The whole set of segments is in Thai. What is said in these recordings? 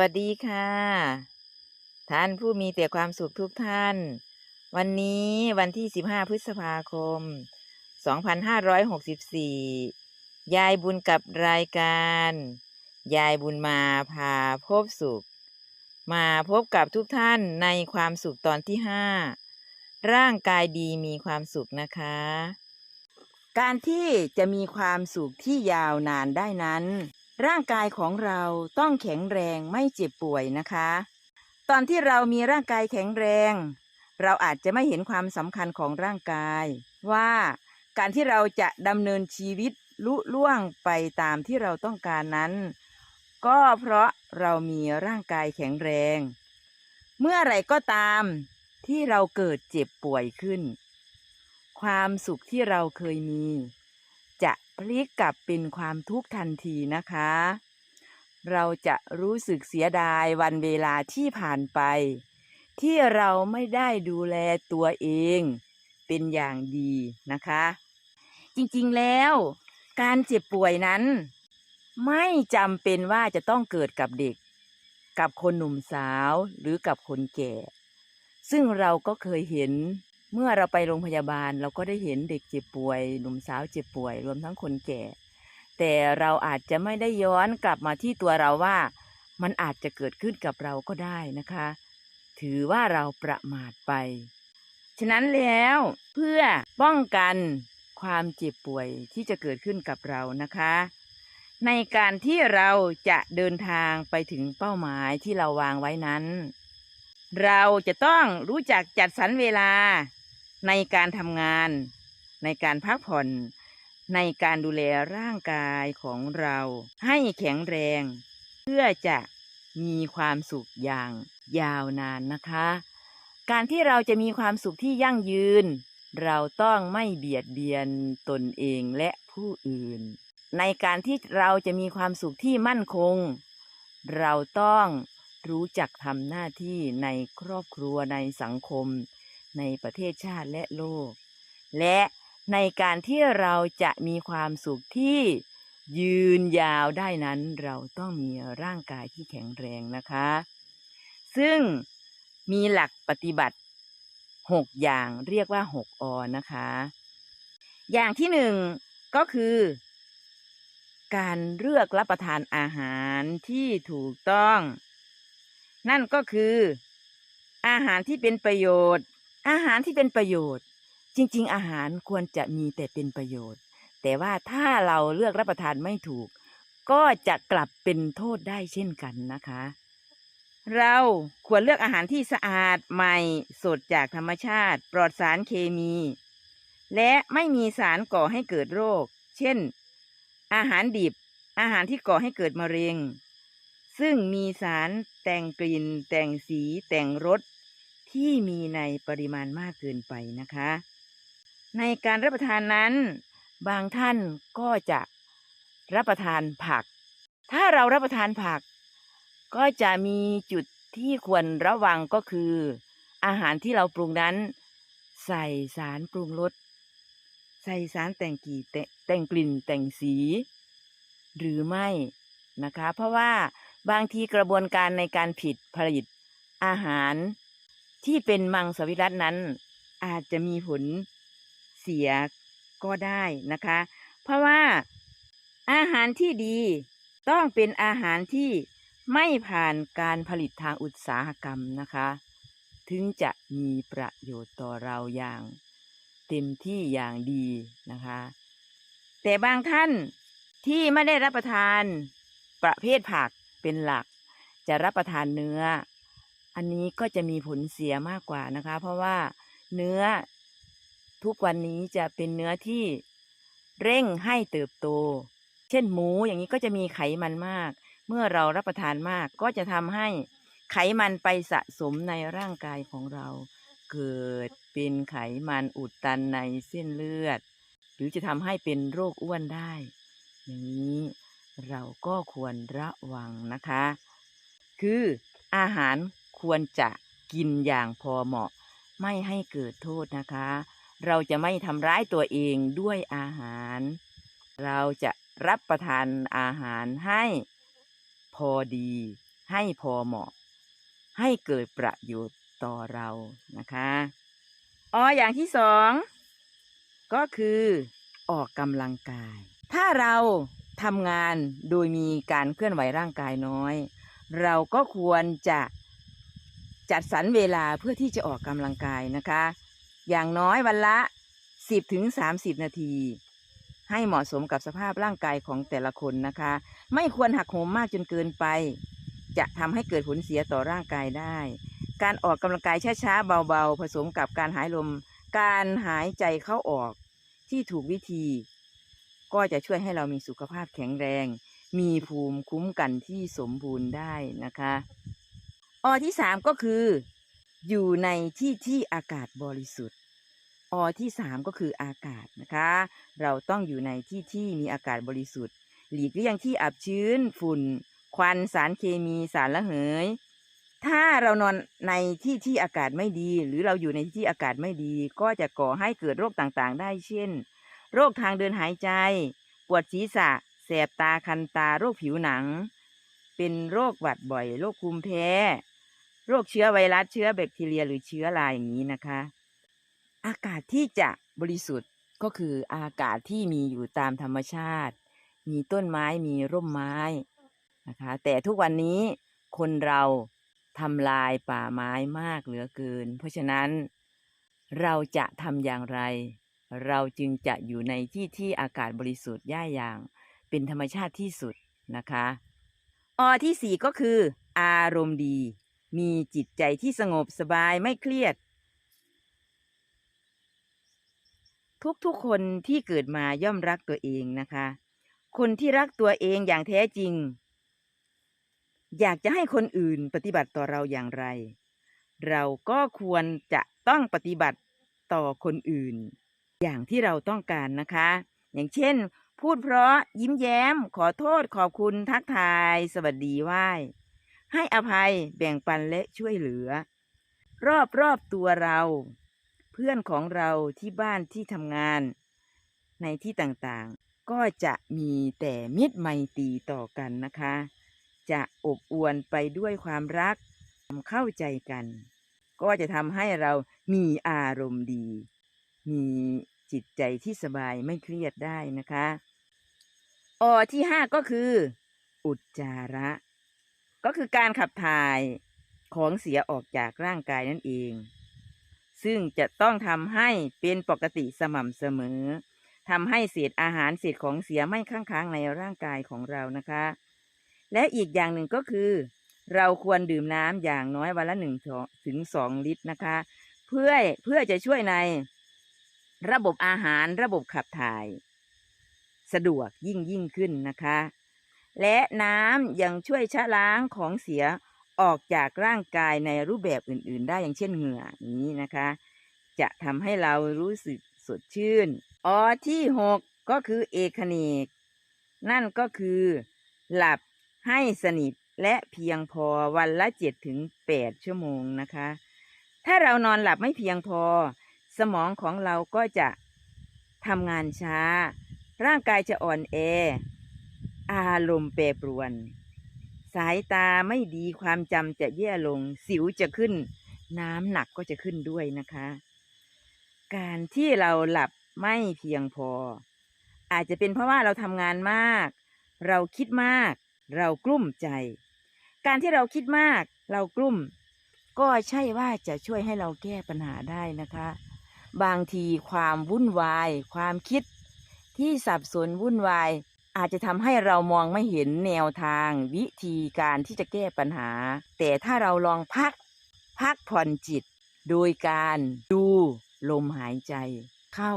วัสดีค่ะ ท่านผู้มีแต่ความสุขทุกท่าน วันนี้วันที่ 15 พฤษภาคม 2564 ยายบุญกับรายการ ยายบุญมาพาพบสุข มาพบกับทุกท่านในความสุขตอนที่ 5 ร่างกายดีมีความสุขนะคะ การที่จะมีความสุขที่ยาวนานได้นั้น ร่างกายของเราต้องแข็งแรงไม่เจ็บป่วยนะคะ ตอนที่เรามีร่างกายแข็งแรง เราอาจจะไม่เห็นความสำคัญของร่างกาย ว่าการที่เราจะดำเนินชีวิตลุล่วงไปตามที่เราต้องการนั้น ก็เพราะเรามีร่างกายแข็งแรง เมื่อไรก็ตามที่เราเกิดเจ็บป่วยขึ้น ความสุขที่เราเคยมี พลิกกลับเป็นความทุกข์ทันทีนะคะ เราจะรู้สึกเสียดายวันเวลาที่ผ่านไป ที่เราไม่ได้ดูแลตัวเองเป็นอย่างดีนะคะ จริงๆแล้วการเจ็บป่วยนั้น ไม่จำเป็นว่าจะต้องเกิดกับเด็ก กับคนหนุ่มสาวหรือกับคนแก่ ซึ่งเราก็เคยเห็น เมื่อเราไปโรงพยาบาลเราก็ได้เห็นเด็กเจ็บป่วยหนุ่มสาวเจ็บป่วย รวมทั้งคนแก่ แต่เราอาจจะไม่ได้ย้อนกลับมาที่ตัวเราว่า มันอาจจะเกิดขึ้นกับเราก็ได้นะคะ ถือว่าเราประมาทไป ฉะนั้นแล้วเพื่อป้องกันความเจ็บป่วยที่จะเกิดขึ้นกับเรานะคะ ในการที่เราจะเดินทางไปถึงเป้าหมายที่เราวางไว้นั้น เราจะต้องรู้จักจัดสรรเวลา ในการทำงาน ในการพักผ่อนในการดูแลร่างกายของเราให้แข็งแรง เพื่อจะมีความสุขอย่างยาวนานนะคะ การที่เราจะมีความสุขที่ยั่งยืน เราต้องไม่เบียดเบียนตนเองและผู้อื่น ในการที่เราจะมีความสุขที่มั่นคง เราต้องรู้จักทำหน้าที่ในครอบครัวในสังคม ในประเทศชาติและโลก และในการที่เราจะมีความสุขที่ยืนยาวได้นั้นเราต้องมีร่างกายที่แข็งแรงนะคะ ซึ่งมีหลักปฏิบัติหกอย่างเรียกว่าหกอนะคะ อย่างที่หนึ่งก็คือ การเลือกรับประทานอาหารที่ถูกต้อง นั่นก็คือ อาหารที่เป็นประโยชน์ อาหารที่เป็นประโยชน์ จริง ๆ อาหารควรจะมีแต่เป็นประโยชน์ แต่ว่าถ้าเราเลือกรับประทานไม่ถูก ก็จะกลับเป็นโทษได้เช่นกันนะคะ เราควรเลือกอาหารที่สะอาดใหม่สดจากธรรมชาติ ปลอดสารเคมี และไม่มีสารก่อให้เกิดโรค เช่น อาหารดิบ อาหารที่ก่อให้เกิดมะเร็งซึ่งมีสารแต่งกลิ่นแต่งสีแต่งรส ที่มีในปริมาณมากเกินไปนะคะ ในการรับประทานนั้น บางท่านก็จะรับประทานผัก ถ้าเรารับประทานผัก ก็จะมีจุดที่ควรระวังก็คือ อาหารที่เราปรุงนั้น ใส่สารปรุงรสใส่สารแต่งกี่แต่แต่งกลิ่นแต่งสี หรือไม่นะคะ เพราะว่าบางทีกระบวนการในการผิดผลิตอาหาร ที่เป็นมังสวิรัตนั้น อาจจะมีผลเสียก็ได้นะคะ เพราะว่าอาหารที่ดีต้องเป็นอาหารที่ไม่ผ่านการผลิตทางอุตสาหกรรมนะคะ ถึงจะมีประโยชน์ต่อเราอย่าง เต็มที่อย่างดีนะคะ แต่บางท่านที่ไม่ได้รับประทานประเภทผักเป็นหลัก จะรับประทานเนื้อ อันนี้ก็จะมีผลเสียมากกว่านะคะ เพราะว่าเนื้อทุกวันนี้จะเป็นเนื้อที่เร่งให้เติบโต เช่นหมูอย่างนี้ก็จะมีไขมันมาก เมื่อเรารับประทานมากก็จะทำให้ไขมันไปสะสมในร่างกายของเรา เกิดเป็นไขมันอุดตันในเส้นเลือด หรือจะทำให้เป็นโรคอ้วนได้ อย่างนี้เราก็ควรระวังนะคะ คืออาหาร ควรจะกินอย่างพอเหมาะ ไม่ให้เกิดโทษนะคะ เราจะไม่ทำร้ายตัวเองด้วยอาหาร เราจะรับประทานอาหารให้พอดี ให้พอเหมาะ ให้เกิดประโยชน์ต่อเรานะคะอ๋ออย่างที่สองก็คือออกกำลังกาย ถ้าเราทำงานโดยมีการเคลื่อนไหวร่างกายน้อย เราก็ควรจะ จัดสรรเวลาเพื่อที่จะออกกำลังกายนะคะ อย่างน้อยวันละ 10ถึง30 นาที ให้เหมาะสมกับสภาพร่างกายของแต่ละคนนะคะ ไม่ควรหักโหมมากจนเกินไป จะทำให้เกิดผลเสียต่อร่างกายได้ การออกกำลังกายช้าๆเบาๆ ผสมกับการหายลม การหายใจเข้าออกที่ถูกวิธี ก็จะช่วยให้เรามีสุขภาพแข็งแรง มีภูมิคุ้มกันที่สมบูรณ์ได้นะคะ อที่สามก็คือ อยู่ในที่ที่อากาศบริสุทธิ์ อที่สามก็คืออากาศนะคะ เราต้องอยู่ในที่ที่มีอากาศบริสุทธิ์ หลีกเลี่ยงที่อับชื้น ฝุ่น ควันสารเคมีสารละเหย ถ้าเรานอนในที่ที่อากาศไม่ดี หรือเราอยู่ในที่ที่อากาศไม่ดี ก็จะก่อให้เกิดโรคต่างๆ ได้เช่น โรคทางเดินหายใจ ปวดศีรษะ แสบตาคันตาโรคผิวหนัง เป็นโรคหวัดบ่อย โรคภูมิแพ้ โรคเชื้อไวรัสเชื้อแบคทีเรียหรือเชื้อราอย่างนี้นะคะ อากาศที่จะบริสุทธิ์ก็คืออากาศที่มีอยู่ตามธรรมชาติ มีต้นไม้มีร่มไม้นะคะ แต่ทุกวันนี้คนเราทำลายป่าไม้มากเหลือเกิน เพราะฉะนั้นเราจะทำอย่างไร เราจึงจะอยู่ในที่ที่อากาศบริสุทธิ์ย่าอย่าง เป็นธรรมชาติที่สุดนะคะ อที่สี่ก็คือ อารมณ์ดี มีจิตใจที่สงบสบายไม่เครียด ทุกๆคนที่เกิดมาย่อมรักตัวเองนะคะ คนที่รักตัวเองอย่างแท้จริง อยากจะให้คนอื่นปฏิบัติต่อเราอย่างไร เราก็ควรจะต้องปฏิบัติต่อคนอื่น อย่างที่เราต้องการนะคะ อย่างเช่น พูดเพราะยิ้มแย้ม ขอโทษขอบคุณทักทาย สวัสดีไหว้ ให้อภัยแบ่งปันและช่วยเหลือ รอบรอบตัวเรา เพื่อนของเราที่บ้านที่ทำงาน ในที่ต่างๆ ก็จะมีแต่มิตรไมตรีต่อกันนะคะ จะอบอวลไปด้วยความรักความเข้าใจกัน ก็จะทำให้เรามีอารมณ์ดี มีจิตใจที่สบายไม่เครียดได้นะคะ อที่ห้าก็คือ อุจจาระ ก็คือการขับถ่ายของเสียออกจากร่างกายนั่นเอง ซึ่งจะต้องทำให้เป็นปกติสม่ำเสมอทำให้เศษอาหารเศษของเสียไม่ค้างค้างในร่างกายของเรานะคะ และอีกอย่างหนึ่งก็คือ เราควรดื่มน้ำอย่างน้อยวันละหนึ่งถึงสองลิตรนะคะ เพื่อเพื่อจะช่วยในระบบอาหารระบบขับถ่าย สะดวกยิ่งยิ่งขึ้นนะคะ และน้ำยังช่วยชะล้างของเสียออกจากร่างกายในรูปแบบอื่น ๆ ได้อย่างเช่นเหงื่อนี้นะคะ จะทำให้เรารู้สึกสดชื่นออที่หกก็คือเอกเนกนั่นก็คือ หลับให้สนิทและเพียงพอวันละเจ็ดถึงแปดชั่วโมงนะคะ ถ้าเรานอนหลับไม่เพียงพอ สมองของเราก็จะทำงานช้า ร่างกายจะอ่อนแอ อารมณ์แปรปรวน สายตาไม่ดีความจำจะแย่ลง สิวจะขึ้น น้ำหนักก็จะขึ้นด้วยนะคะ การที่เราหลับไม่เพียงพอ อาจจะเป็นเพราะว่าเราทำงานมาก เราคิดมาก เรากลุ้มใจ การที่เราคิดมาก เรากลุ้ม ก็ใช่ว่าจะช่วยให้เราแก้ปัญหาได้นะคะ บางทีความวุ่นวาย ความคิดที่สับสนวุ่นวาย อาจจะทำให้เรามองไม่เห็นแนวทางวิธีการที่จะแก้ปัญหา แต่ถ้าเราลองพัก พักผ่อนจิต โดยการดูลมหายใจ เข้า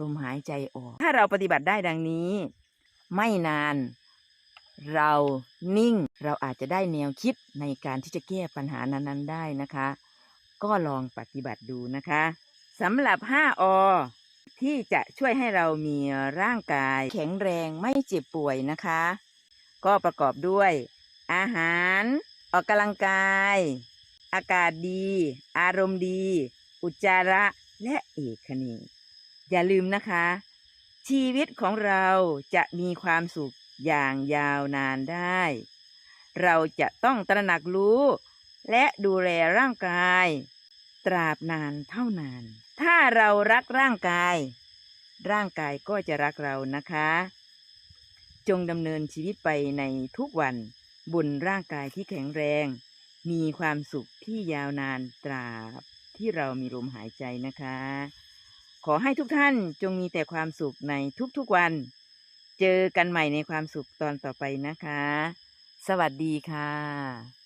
ลมหายใจออก ถ้าเราปฏิบัติได้ดังนี้ ไม่นาน เรานิ่งเราอาจจะได้แนวคิดในการที่จะแก้ปัญหานั้นๆได้นะคะ ก็ลองปฏิบัติดูนะคะสำหรับ 5อ ที่จะช่วยให้เรามีร่างกายแข็งแรงไม่เจ็บป่วยนะคะ ก็ประกอบด้วย อาหาร ออกกำลังกาย อากาศดี อารมณ์ดี อุจจาระและเอกคเนกอย่าลืมนะคะ ชีวิตของเราจะมีความสุขอย่างยาวนานได้ เราจะต้องตระหนักรู้ และดูแลร่างกาย ตราบนานเท่านาน ถ้าเรารักร่างกาย ร่างกายก็จะรักเรานะคะ จงดำเนินชีวิตไปในทุกวันบนร่างกายที่แข็งแรง มีความสุขที่ยาวนานตราบที่เรามีลมหายใจนะคะ ขอให้ทุกท่านจงมีแต่ความสุขในทุกๆวัน เจอกันใหม่ในความสุขตอนต่อไปนะคะ สวัสดีค่ะ